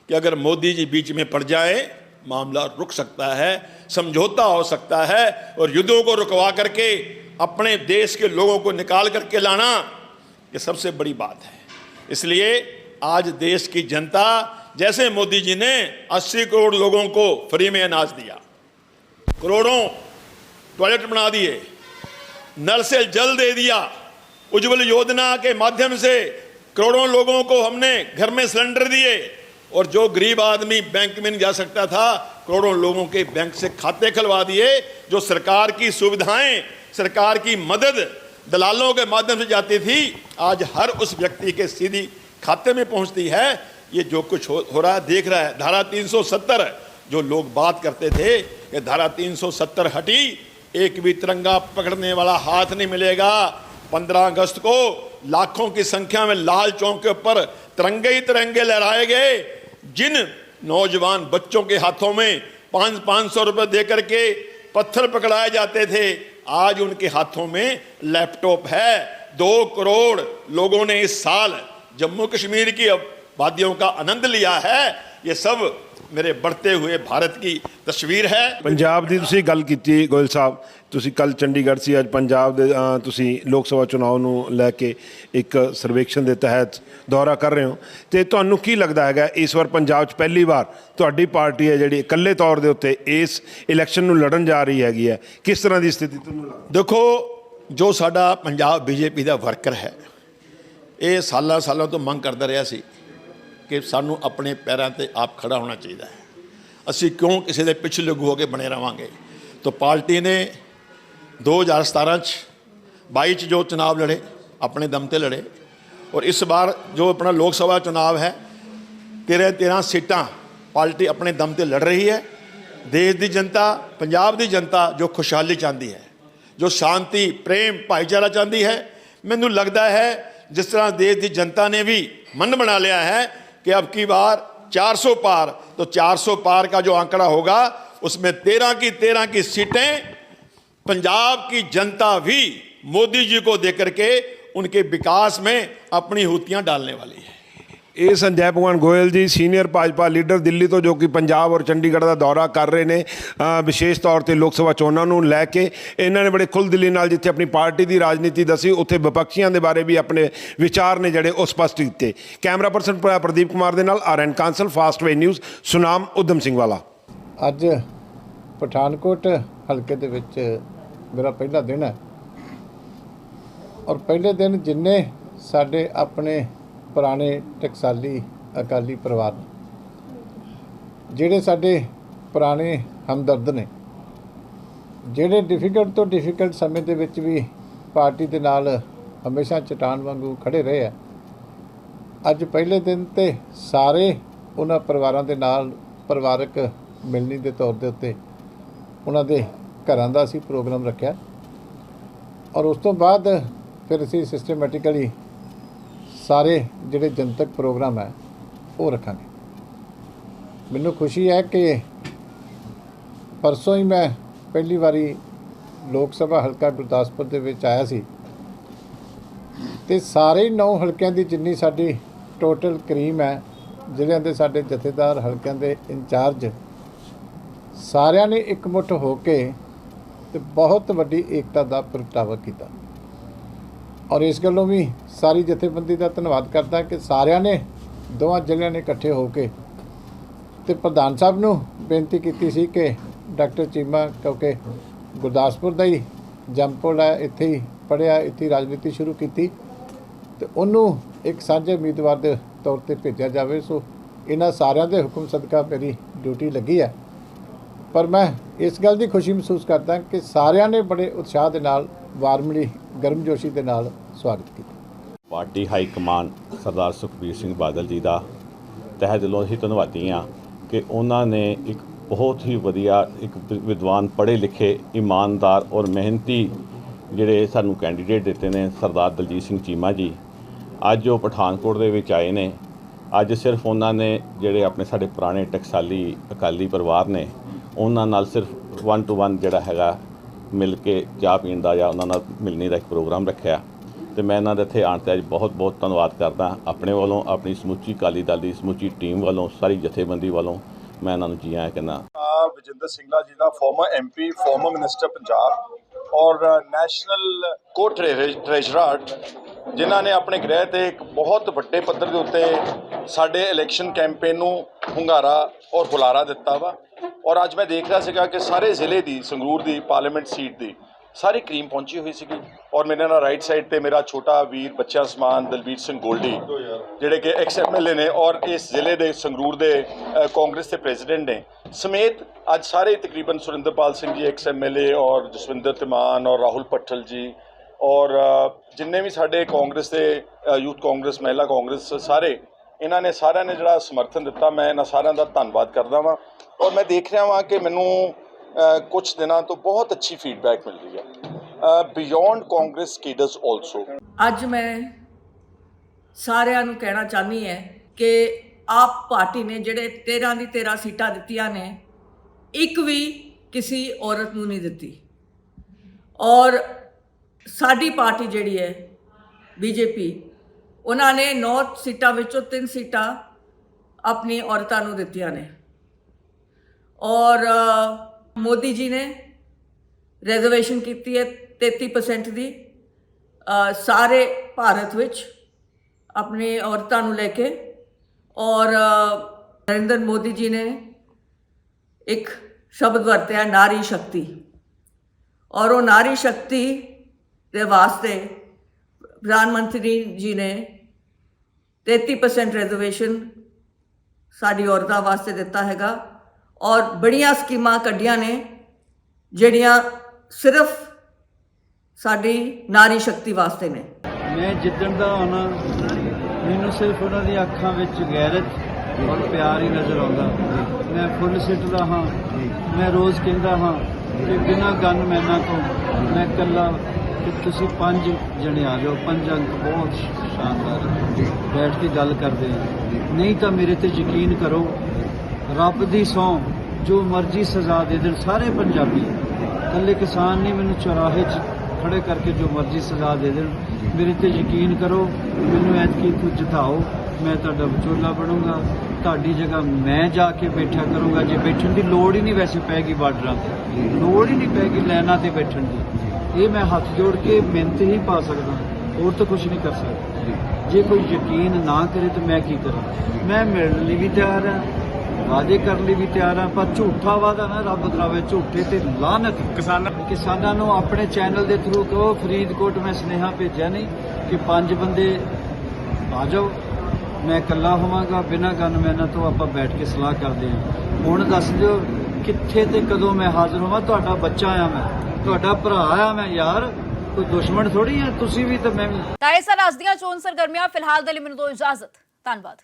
कि अगर मोदी जी बीच में पड़ जाए, मामला रुक सकता है, समझौता हो सकता है, और युद्धों को रुकवा करके, अपने देश के लोगों को निकाल करके लाना, ये सबसे बड़ी बात है। इसलिए आज देश की जनता जैसे मोदी जी ने 80 करोड़ लोगों को फ्री में अनाज दिया, करोड़ों टॉयलेट बना दिए, नल से जल दे दिया, उज्जवल योजना के माध्यम से करोड़ों लोगों को हमने घर में सिलेंडर दिए, और जो गरीब आदमी बैंक में नहीं जा सकता था, करोड़ों लोगों के बैंक से खाते खुलवा दिए, जो सरकार की सुविधाएँ, सरकार की मदद दलालों के माध्यम से जाती थी, आज हर उस व्यक्ति के सीधी खाते में पहुँचती है ये जो कुछ हो, हो रहा है देख रहा है। धारा 370 जो लोग बात करते थे कि धारा 370 हटी एक भी तिरंगा पकड़ने वाला हाथ नहीं मिलेगा। 15 अगस्त को लाखों की संख्या में लाल चौक के ऊपर तिरंगे ही तिरंगे लहराए गए जिन नौजवान बच्चों के हाथों में पाँच पाँच सौ रुपये दे करके पत्थर पकड़ाए जाते थे आज उनके हाथों में लैपटॉप है। दो करोड़ लोगों ने इस साल जम्मू कश्मीर की वादियों का आनंद लिया है ये सब ਮੇਰੇ बढ़ते हुए भारत की तस्वीर है ਪੰਜਾਬ ਦੀ ਤੁਸੀਂ ਗੱਲ ਕੀਤੀ ਗੋਇਲ ਸਾਹਿਬ ਤੁਸੀਂ ਕੱਲ ਚੰਡੀਗੜ੍ਹ ਸੀ ਅੱਜ ਪੰਜਾਬ ਦੇ ਅ, ਤੁਸੀਂ ਲੋਕ ਸਭਾ ਚੁਣਾਵ ਨੂੰ ਲੈ ਕੇ ਇੱਕ ਸਰਵੇਖਣ ਦੇ ਤਹਿਤ ਦੌਰਾ ਕਰ ਰਹੇ ਹੋ ਤੇ ਤੁਹਾਨੂੰ ਕੀ ਲੱਗਦਾ ਹੈਗਾ ਇਸ ਵਾਰ ਪੰਜਾਬ 'ਚ ਪਹਿਲੀ ਵਾਰ ਤੁਹਾਡੀ ਪਾਰਟੀ ਹੈ ਜਿਹੜੀ ਇਕੱਲੇ ਤੌਰ ਦੇ ਉੱਤੇ ਇਸ ਇਲੈਕਸ਼ਨ ਨੂੰ ਲੜਨ ਜਾ ਰਹੀ ਹੈਗੀ ਹੈ ਕਿਸ ਤਰ੍ਹਾਂ ਦੀ ਸਥਿਤੀ ਤੁਹਾਨੂੰ ਲੱਗਦੀ ਦੇਖੋ ਜੋ ਸਾਡਾ ਪੰਜਾਬ ਬੀਜੇਪੀ ਦਾ ਵਰਕਰ ਹੈ ਇਹ ਸਾਲਾਂ ਸਾਲਾਂ ਤੋਂ ਮੰਗ ਕਰਦਾ ਰਿਹਾ ਸੀ ਕਿ ਸਾਨੂੰ ਆਪਣੇ ਪੈਰਾਂ ਤੇ ਆਪ ਖੜਾ ਹੋਣਾ ਚਾਹੀਦਾ ਹੈ। ਅਸੀਂ ਕਿਉਂ ਕਿਸੇ ਦੇ ਪਿੱਛੇ ਲੱਗੂ ਹੋ ਕੇ ਬਣੇ ਰਵਾਂਗੇ? ਤਾਂ ਪਾਰਟੀ ਨੇ 2017 ਚ 22 ਚ ਜੋ ਚੁਣਾਵ ਲੜੇ, ਆਪਣੇ ਦਮ ਤੇ ਲੜੇ। ਔਰ ਇਸ ਵਾਰ ਜੋ ਆਪਣਾ ਲੋਕ ਸਭਾ ਚੁਣਾਵ ਹੈ 13 13 ਸੀਟਾਂ ਪਾਰਟੀ ਆਪਣੇ ਦਮ ਤੇ ਲੜ ਰਹੀ ਹੈ। ਦੇਸ਼ ਦੀ ਜਨਤਾ, ਪੰਜਾਬ ਦੀ ਜਨਤਾ ਜੋ ਖੁਸ਼ਹਾਲੀ ਚਾਹੁੰਦੀ ਹੈ, ਜੋ ਸ਼ਾਂਤੀ, ਪ੍ਰੇਮ, ਭਾਈਚਾਰਾ ਚਾਹੁੰਦੀ ਹੈ, ਮੈਨੂੰ ਲੱਗਦਾ ਹੈ ਜਿਸ ਤਰ੍ਹਾਂ ਦੇਸ਼ ਦੀ ਜਨਤਾ ਨੇ ਵੀ ਮਨ ਬਣਾ ਲਿਆ ਹੈ कि अब की बार 400 पार तो 400 पार का जो आंकड़ा होगा, उसमें 13 की 13 की सीटें, पंजाब की जनता भी मोदी जी को देकर के उनके विकास में अपनी हुतियाँ डालने वाली है। ਇਹ ਸੰਜੈ ਭਗਵਾਨ ਗੋਇਲ ਜੀ, ਸੀਨੀਅਰ ਭਾਜਪਾ ਲੀਡਰ ਦਿੱਲੀ ਤੋਂ ਜੋ ਕਿ ਪੰਜਾਬ ਔਰ ਚੰਡੀਗੜ੍ਹ ਦਾ ਦੌਰਾ ਕਰ ਰਹੇ ਨੇ ਵਿਸ਼ੇਸ਼ ਤੌਰ ਤੇ ਲੋਕ ਸਭਾ ਚੋਣਾਂ ਨੂੰ ਲੈ ਕੇ। ਇਹਨਾਂ ਨੇ ਬੜੇ ਖੁੱਲ੍ਹ ਦਿਲੀ ਨਾਲ ਜਿੱਥੇ ਆਪਣੀ ਪਾਰਟੀ ਦੀ ਰਾਜਨੀਤੀ ਦੱਸੀ, ਉੱਥੇ ਵਿਪਕਸ਼ੀਆਂ ਦੇ ਬਾਰੇ ਵੀ ਆਪਣੇ ਵਿਚਾਰ ਨੇ ਜਿਹੜੇ ਉਹ ਸਪਸ਼ਟ ਕੀਤੇ। ਕੈਮਰਾ ਪਰਸਨ ਪ੍ਰਦੀਪ ਕੁਮਾਰ ਦੇ ਨਾਲ RN Kansal, fast way news, Sunam Udham Singh ਵਾਲਾ। ਅੱਜ ਪਠਾਨਕੋਟ ਹਲਕੇ ਦੇ ਵਿੱਚ ਮੇਰਾ ਪਹਿਲਾ ਦਿਨ ਹੈ। ਔਰ ਪਹਿਲੇ ਦਿਨ ਜਿੰਨੇ ਸਾਡੇ ਆਪਣੇ ਪੁਰਾਣੇ ਟਕਸਾਲੀ ਅਕਾਲੀ ਪਰਿਵਾਰ ਜਿਹੜੇ ਸਾਡੇ ਪੁਰਾਣੇ ਹਮਦਰਦ ਨੇ, ਜਿਹੜੇ ਡਿਫਿਕਲਟ ਤੋਂ ਡਿਫਿਕਲਟ ਸਮੇਂ ਦੇ ਵਿੱਚ ਵੀ ਪਾਰਟੀ ਦੇ ਨਾਲ ਹਮੇਸ਼ਾ ਚਟਾਨ ਵਾਂਗੂ ਖੜੇ ਰਹੇ ਆ, ਅੱਜ ਪਹਿਲੇ ਦਿਨ ਤੇ ਸਾਰੇ ਉਹਨਾਂ ਪਰਿਵਾਰਾਂ ਦੇ ਨਾਲ ਪਰਿਵਾਰਕ ਮਿਲਣੀ ਦੇ ਤੌਰ ਦੇ ਉੱਤੇ ਉਹਨਾਂ ਦੇ ਘਰਾਂ ਦਾ ਅਸੀਂ ਪ੍ਰੋਗਰਾਮ ਰੱਖਿਆ ਔਰ ਉਸ ਤੋਂ ਬਾਅਦ ਫਿਰ ਅਸੀਂ ਸਿਸਟਮੈਟਿਕਲੀ ਸਾਰੇ ਜਿਹੜੇ ਜਨਤਕ ਪ੍ਰੋਗਰਾਮ ਹੈ, ਉਹ ਰੱਖਾਂਗੇ। ਮੈਨੂੰ ਖੁਸ਼ੀ ਹੈ ਕਿ ਪਰਸੋਂ ਹੀ ਮੈਂ ਪਹਿਲੀ ਵਾਰੀ ਲੋਕ ਸਭਾ ਹਲਕਾ ਗੁਰਦਾਸਪੁਰ ਦੇ ਵਿੱਚ ਆਇਆ ਸੀ ਤੇ ਸਾਰੇ ਨੌ ਹਲਕਿਆਂ ਦੀ ਜਿੰਨੀ ਸਾਡੀ ਟੋਟਲ ਕਰੀਮ ਹੈ, ਜ਼ਿਲ੍ਹਿਆਂ ਦੇ ਸਾਡੇ ਜਥੇਦਾਰ ਹਲਕਿਆਂ ਦੇ ਇੰਚਾਰਜ, ਸਾਰਿਆਂ ਨੇ ਇਕਮੁੱਠ ਹੋ ਕੇ ਤੇ ਬਹੁਤ ਵੱਡੀ ਏਕਤਾ ਦਾ ਪ੍ਰਗਟਾਵਾ ਕੀਤਾ। ਔਰ ਇਸ ਗੱਲੋਂ ਵੀ ਸਾਰੀ ਜਥੇਬੰਦੀ ਦਾ ਧੰਨਵਾਦ ਕਰਦਾ ਕਿ ਸਾਰਿਆਂ ਨੇ, ਦੋਵਾਂ ਜ਼ਿਲ੍ਹਿਆਂ ਨੇ ਇਕੱਠੇ ਹੋ ਕੇ ਤੇ ਪ੍ਰਧਾਨ ਸਾਹਿਬ ਨੂੰ ਬੇਨਤੀ ਕੀਤੀ ਸੀ ਕਿ ਡਾਕਟਰ ਚੀਮਾ, ਕਿਉਂਕਿ ਗੁਰਦਾਸਪੁਰ ਦਾ ਹੀ ਜੰਪੋਲ ਹੈ, ਇੱਥੇ ਹੀ ਪੜ੍ਹਿਆ, ਇੱਥੇ ਰਾਜਨੀਤੀ ਸ਼ੁਰੂ ਕੀਤੀ ਤੇ ਉਹਨੂੰ ਇੱਕ ਸਾਂਝੇ ਉਮੀਦਵਾਰ ਦੇ ਤੌਰ ਤੇ ਭੇਜਿਆ ਜਾਵੇ। ਸੋ ਇਹਨਾਂ ਸਾਰਿਆਂ ਦੇ ਹੁਕਮ ਸਦਕਾ ਮੇਰੀ ਡਿਊਟੀ ਲੱਗੀ ਹੈ। ਪਰ ਮੈਂ ਇਸ ਗੱਲ ਦੀ ਖੁਸ਼ੀ ਮਹਿਸੂਸ ਕਰਦਾ ਕਿ ਸਾਰਿਆਂ ਨੇ ਬੜੇ ਉਤਸ਼ਾਹ ਦੇ ਨਾਲ ਵਾਰਮਲੀ ਗਰਮਜੋਸ਼ੀ ਦੇ ਨਾਲ ਸਵਾਗਤ ਕੀਤਾ। Party high command Sardar Sukhbir Singh Badal ji ਦਾ ਤਹਿ ਦਿਲੋਂ ਹੀ ਧੰਨਵਾਦੀ ਹਾਂ ਕਿ ਉਹਨਾਂ ਨੇ ਇੱਕ ਬਹੁਤ ਹੀ ਵਧੀਆ ਇੱਕ ਵਿ- ਵਿਦਵਾਨ ਪੜ੍ਹੇ ਲਿਖੇ ਇਮਾਨਦਾਰ ਔਰ ਮਿਹਨਤੀ ਜਿਹੜੇ ਸਾਨੂੰ ਕੈਂਡੀਡੇਟ ਦਿੱਤੇ ਨੇ ਸਰਦਾਰ ਦਲਜੀਤ ਸਿੰਘ ਚੀਮਾ ਜੀ, ਅੱਜ ਉਹ ਪਠਾਨਕੋਟ ਦੇ ਵਿੱਚ ਆਏ ਨੇ। ਅੱਜ ਸਿਰਫ ਉਹਨਾਂ ਨੇ ਜਿਹੜੇ ਆਪਣੇ ਸਾਡੇ ਪੁਰਾਣੇ ਟਕਸਾਲੀ ਅਕਾਲੀ ਪਰਿਵਾਰ ਨੇ, ਉਹਨਾਂ ਨਾਲ ਸਿਰਫ 1 ਟੂ 1 ਜਿਹੜਾ ਹੈਗਾ ਮਿਲ ਕੇ ਚਾਹ ਪੀਣ ਦਾ ਜਾਂ ਉਹਨਾਂ ਨਾਲ ਮਿਲਣੇ ਦਾ ਇੱਕ ਪ੍ਰੋਗਰਾਮ ਰੱਖਿਆ। ਤੇ ਮੈਂ ਇਹਨਾਂ ਦੇ ਇੱਥੇ ਆਉਣ ਤੇ ਅੱਜ ਬਹੁਤ ਬਹੁਤ ਧੰਨਵਾਦ ਕਰਦਾ। ਆਪਣੇ ਵੱਲੋਂ, ਆਪਣੀ ਸਮੁੱਚੀ ਅਕਾਲੀ ਦਲ ਦੀ ਸਮੁੱਚੀ ਟੀਮ ਵੱਲੋਂ, ਸਾਰੀ ਜਥੇਬੰਦੀ ਵੱਲੋਂ ਮੈਂ ਇਹਨਾਂ ਨੂੰ ਜੀ ਆਇਆਂ ਕਹਿੰਦਾ। ਆ ਵਿਜੇਂਦਰ ਸਿੰਘਲਾ ਜੀ ਦਾ former MP former minister Punjab ਔਰ ਨੈਸ਼ਨਲ ਕੋ ਟ੍ਰੇਜਰਰ ਜਿਨ੍ਹਾਂ ਨੇ ਆਪਣੇ ਗ੍ਰਹਿ ਤੇ ਇੱਕ ਬਹੁਤ ਵੱਡੇ ਪੱਧਰ ਦੇ ਉੱਤੇ ਸਾਡੇ ਇਲੈਕਸ਼ਨ ਕੈਂਪੇਨ ਨੂੰ ਹੁੰਗਾਰਾ ਔਰ ਹੁਲਾਰਾ ਦਿੱਤਾ ਵਾ। ਔਰ ਅੱਜ ਮੈਂ ਦੇਖ ਰਿਹਾ ਸੀਗਾ ਕਿ ਸਾਰੇ ਜ਼ਿਲ੍ਹੇ ਦੀ, ਸੰਗਰੂਰ ਦੀ ਪਾਰਲੀਮੈਂਟ ਸੀਟ ਦੀ ਸਾਰੀ ਕਰੀਮ ਪਹੁੰਚੀ ਹੋਈ ਸੀਗੀ। ਔਰ ਮੇਰੇ ਨਾਲ ਰਾਈਟ ਸਾਈਡ ਤੇ ਮੇਰਾ ਛੋਟਾ ਵੀਰ ਬੱਚਾ ਸਮਾਨ ਦਲਬੀਰ ਸਿੰਘ ਗੋਲਡੀ, ਜਿਹੜੇ ਕਿ ਐਕਸ ਐਮਐਲਏ ਨੇ ਔਰ ਇਸ ਜ਼ਿਲ੍ਹੇ ਦੇ, ਸੰਗਰੂਰ ਦੇ ਕਾਂਗਰਸ ਦੇ ਪ੍ਰੈਜ਼ੀਡੈਂਟ ਨੇ ਸਮੇਤ ਅੱਜ ਸਾਰੇ ਤਕਰੀਬਨ ਸੁਰਿੰਦਰਪਾਲ ਸਿੰਘ ਜੀ ਐਕਸ ਐਮਐਲਏ ਔਰ ਜਸਵਿੰਦਰ ਤਿਮਾਨ ਔਰ ਰਾਹੁਲ ਪੱਠਲ ਜੀ ਔਰ ਜਿੰਨੇ ਵੀ ਸਾਡੇ ਕਾਂਗਰਸ ਦੇ ਯੂਥ ਕਾਂਗਰਸ, ਮਹਿਲਾ ਕਾਂਗਰਸ ਸਾਰੇ, ਇਹਨਾਂ ਨੇ ਸਾਰਿਆਂ ਨੇ ਜਿਹੜਾ ਸਮਰਥਨ ਦਿੱਤਾ, ਮੈਂ ਇਹਨਾਂ ਸਾਰਿਆਂ ਦਾ ਧੰਨਵਾਦ ਕਰਦਾ ਵਾਂ। ਔਰ ਮੈਂ ਦੇਖ ਰਿਹਾ ਵਾਂ ਕਿ ਮੈਨੂੰ ਕੁਝ ਦਿਨਾਂ ਤੋਂ ਬਹੁਤ ਅੱਛੀ ਫੀਡਬੈਕ ਮਿਲ ਰਹੀ ਹੈ। ਬਿਯੋਂਡ ਕਾਂਗਰਸ ਕੇਡਰਸ ਆਲਸੋ ਅੱਜ ਮੈਂ ਸਾਰਿਆਂ ਨੂੰ ਕਹਿਣਾ ਚਾਹਨੀ ਹੈ ਕਿ ਆਪ ਪਾਰਟੀ ਨੇ ਜਿਹੜੇ 13 ਦੀ 13 ਸੀਟਾਂ ਦਿੱਤੀਆਂ ਨੇ, ਇੱਕ ਵੀ ਕਿਸੇ ਔਰਤ ਨੂੰ ਨਹੀਂ ਦਿੱਤੀ। ਔਰ ਸਾਡੀ ਪਾਰਟੀ ਜਿਹੜੀ ਹੈ, ਬੀਜੇਪੀ, ਉਹਨਾਂ ਨੇ 9 ਸੀਟਾਂ ਵਿੱਚੋਂ 3 ਸੀਟਾਂ ਆਪਣੀ ਔਰਤਾਂ ਨੂੰ ਦਿੱਤੀਆਂ ਨੇ। ਔਰ ਮੋਦੀ ਜੀ ਨੇ ਰਿਜ਼ਰਵੇਸ਼ਨ ਕੀਤੀ ਹੈ 33% ਦੀ ਸਾਰੇ ਭਾਰਤ ਵਿੱਚ ਆਪਣੀ ਔਰਤਾਂ ਨੂੰ ਲੈ ਕੇ। ਔਰ ਨਰਿੰਦਰ ਮੋਦੀ ਜੀ ਨੇ ਇੱਕ ਸ਼ਬਦ ਵਰਤਿਆ, ਨਾਰੀ ਸ਼ਕਤੀ। ਔਰ ਉਹ ਨਾਰੀ ਸ਼ਕਤੀ ਦੇ ਵਾਸਤੇ ਪ੍ਰਧਾਨ ਮੰਤਰੀ ਜੀ ਨੇ 33% ਰਿਜ਼ਰਵੇਸ਼ਨ ਸਾਡੀ ਔਰਤਾਂ ਵਾਸਤੇ ਦਿੱਤਾ ਹੈਗਾ ਔਰ ਬੜੀਆਂ ਸਕੀਮਾਂ ਕੱਢੀਆਂ ਨੇ ਜਿਹੜੀਆਂ ਸਿਰਫ ਸਾਡੀ ਨਾਰੀ ਸ਼ਕਤੀ ਵਾਸਤੇ ਨੇ। ਮੈਂ ਜਿੱਦਣ ਦਾ ਆਉਣਾ, ਮੈਨੂੰ ਸਿਰਫ ਉਹਨਾਂ ਦੀਆਂ ਅੱਖਾਂ ਵਿੱਚ ਗੈਰਤ ਔਰ ਪਿਆਰ ਹੀ ਨਜ਼ਰ ਆਉਂਦਾ। ਮੈਂ ਫੁੱਲ ਸਿੱਟਦਾ ਹਾਂ, ਮੈਂ ਰੋਜ਼ ਕਹਿੰਦਾ ਹਾਂ ਕਿ ਬਿਨਾਂ ਗਨਮੈਨਾਂ ਤੋਂ ਮੈਂ ਇਕੱਲਾ ਕਿ ਤੁਸੀਂ ਪੰਜ ਜਣੇ ਆ ਜਾਓ ਪੰਜ ਅੰਕ ਬਹੁਤ ਸ਼ਾਨਦਾਰ ਹੈ ਬੈਠ ਕੇ ਗੱਲ ਕਰਦੇ ਹਾਂ ਨਹੀਂ ਤਾਂ ਮੇਰੇ ਤੇ ਯਕੀਨ ਕਰੋ ਰੱਬ ਦੀ ਸਹੁੰ ਜੋ ਮਰਜ਼ੀ ਸਜ਼ਾ ਦੇ ਦੇਣ ਸਾਰੇ ਪੰਜਾਬੀ। ਇਕੱਲੇ ਕਿਸਾਨ ਨਹੀਂ ਮੈਨੂੰ ਚੌਰਾਹੇ 'ਚ ਖੜੇ ਕਰਕੇ ਜੋ ਮਰਜ਼ੀ ਸਜ਼ਾ ਦੇ ਦੇਣ ਮੇਰੇ ਤੇ ਯਕੀਨ ਕਰੋ ਮੈਨੂੰ ਐਤਕੀ ਤੋਂ ਜਿਤਾਓ ਮੈਂ ਤੁਹਾਡਾ ਵਿਚੋਲਾ ਬਣੂੰਗਾ ਤੁਹਾਡੀ ਜਗ੍ਹਾ ਮੈਂ ਜਾ ਕੇ ਬੈਠਾ ਕਰੂੰਗਾ ਜੇ ਬੈਠਣ ਦੀ ਲੋੜ ਹੀ ਨਹੀਂ ਵੈਸੇ ਪੈਗੀ ਬਾਰਡਰਾਂ ਤੇ। ਲੋੜ ਹੀ ਨਹੀਂ ਪੈਗੀ ਲੈਣਾ ਤੇ ਬੈਠਣ ਦੀ। ਇਹ ਮੈਂ ਹੱਥ ਜੋੜ ਕੇ ਮਿਹਨਤ ਹੀ ਪਾ ਸਕਦਾ। ਹੋਰ ਤਾਂ ਕੁਝ ਨਹੀਂ ਕਰ ਸਕਦਾ। ਜੇ। ਕੋਈ ਯਕੀਨ ਨਾ ਕਰੇ ਤਾਂ ਮੈਂ ਕੀ ਕਰਾਂ? ਮੈਂ ਮਿਲਣ ਲਈ ਵੀ ਤਿਆਰ ਹਾਂ ਵਾਅਦੇ ਕਰਨ ਲਈ ਵੀ ਤਿਆਰ ਹਾਂ ਪਰ ਝੂਠਾ ਵਾਅਦਾ ਨਾ ਰੱਬ ਕਰਾਵੇ ਝੂਠੇ ਤੇ ਲਾਨਤ ਕਿਸਾਨਾਂ ਕਿਸਾਨਾਂ ਨੂੰ ਆਪਣੇ ਚੈਨਲ ਦੇ ਥਰੂ ਕਹੋ ਫਰੀਦਕੋਟ ਮੈਂ ਸੁਨੇਹਾ ਭੇਜਿਆ ਨਹੀਂ ਕਿ ਪੰਜ ਬੰਦੇ ਆ ਜਾਓ। ਮੈਂ ਇਕੱਲਾ ਹੋਵਾਂਗਾ ਬਿਨਾਂ ਗਨਮੈਨਾਂ ਤੋਂ ਆਪਾਂ ਬੈਠ ਕੇ ਸਲਾਹ ਕਰਦੇ ਹਾਂ। ਹੁਣ ਦੱਸ ਦਿਓ ਕਿੱਥੇ ਤੇ ਕਦੋਂ ਮੈਂ ਹਾਜ਼ਰ ਹੋਵਾਂ? ਤੁਹਾਡਾ ਬੱਚਾ ਆ ਮੈਂ। ਤੁਹਾਡਾ ਭਰਾ ਆ ਮੈਂ ਯਾਰ, ਕੋਈ ਦੁਸ਼ਮਣ ਥੋੜੀ ਆ? ਤੁਸੀਂ ਵੀ ਤਾਂ ਮੈਂ ਵੀ। ਤਾਂ ਇਹ ਸਨ ਅੱਜ ਦੀਆਂ ਚੋਣ ਸਰਗਰਮੀਆਂ, ਫਿਲਹਾਲ ਦੇ ਲਈ ਮੈਨੂੰ ਦੋ ਇਜਾਜ਼ਤ। ਧੰਨਵਾਦ।